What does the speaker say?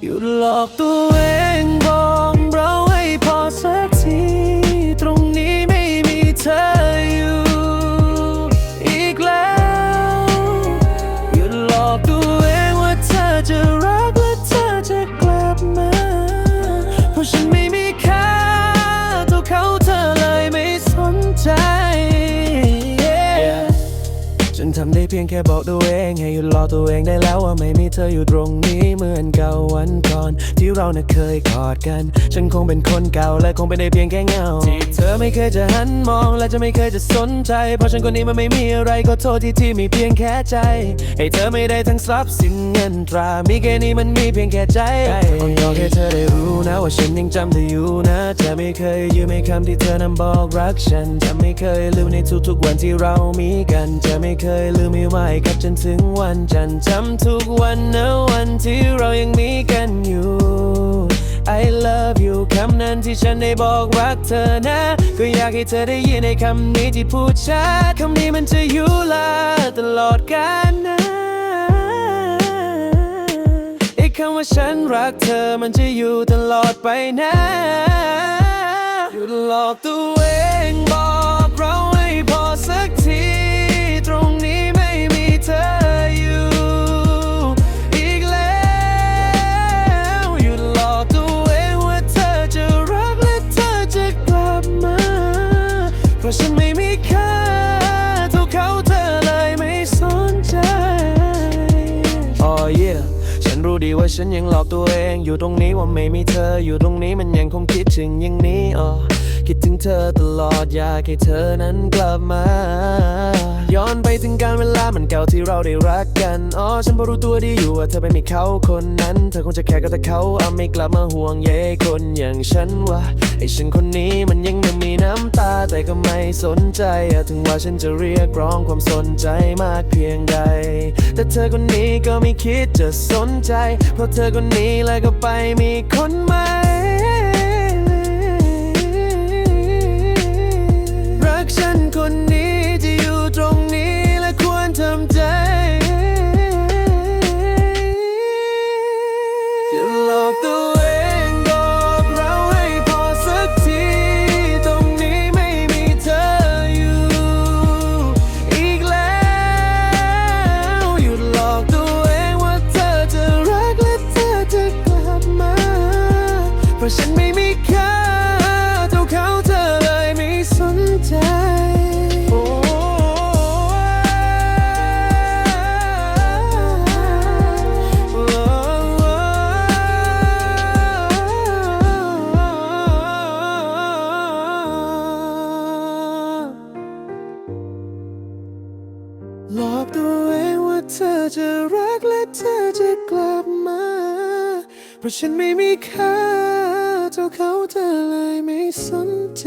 You locked the ันทำได้เพียงแค่บอกตัวเอง ให้หยุดรอตัวเองได้แล้วว่าไม่มีเธออยู่ตรงนี้เหมือนเก่าวันก่อน ที่เราน่ะเคยกอดกัน ฉันคงเป็นคนเก่าและคงเป็นได้เพียงแค่เงาที่เธอไม่เคยจะหันมองและจะไม่เคยจะสนใจ เพราะฉันคนนี้มันไม่มีอะไรก็โทษที่ที่มีเพียงแค่ใจ ให้เธอไม่ได้ทั้งทรัพย์สินเงินตรา มีแค่นี้มันมีเพียงแค่ใจอ่อนยอกให้เธอได้รู้นะว่าฉันยังจำเธออยู่นะจะไม่เคยยืมคำที่เธอนั้นบอกรักฉันจะไม่เคยลืมในทุกๆวันที่เรามีกันจะไม่เคยลืมไม่ไหวกับจนถึงวันจันทร์จำทุกวันนะวันที่เรายังมีกันอยู่ I love you คำนั้นที่ฉันได้บอกรักเธอนะ ก็อยากให้เธอได้ยินในคำนี้ที่พูดชัดคำนี้มันจะอยู่ลาตลอดกาลนะไอคำว่าฉันรักเธอมันจะอยู่ตลอดไปนะหยุดหล ฉันไม่มีค่าเท่าเขาเธอเลยไม่สนใจ Oh yeah ฉันรู้ดีว่าฉันยังหลอกตัวเอง อยู่ตรงนี้ว่าไม่มีเธอ อยู่ตรงนี้มันยังคงคิดถึงอย่างนี้อ๋อ คิดถึงเธอตลอดอยากให้เธอนั้นกลับมา ย้อนไปถึงการเวลามันเก่าที่เราได้รักกันอ๋อฉันพอรู้ตัวดีอยู่ว่าเธอไม่มีเขาคนนั้น เธอคงจะแค่กับแต่เขาเอาไม่กลับมาห่วงใยคนอย่างฉันว่าไอ้ฉันคนนี้มันยังไม่มีน้ำตาแต่ก็ไม่สนใจถึงว่าฉันจะเรียกร้องความสนใจมากเพียงใด แต่เธอคนนี้ก็ไม่คิดจะสนใจ เพราะเธอคนนี้แล้วก็ไปมีคนใเธอจะรักและเธอจะกลับมา เพราะฉันไม่มีค่าเท่าเขาเธอเลยไม่สนใจ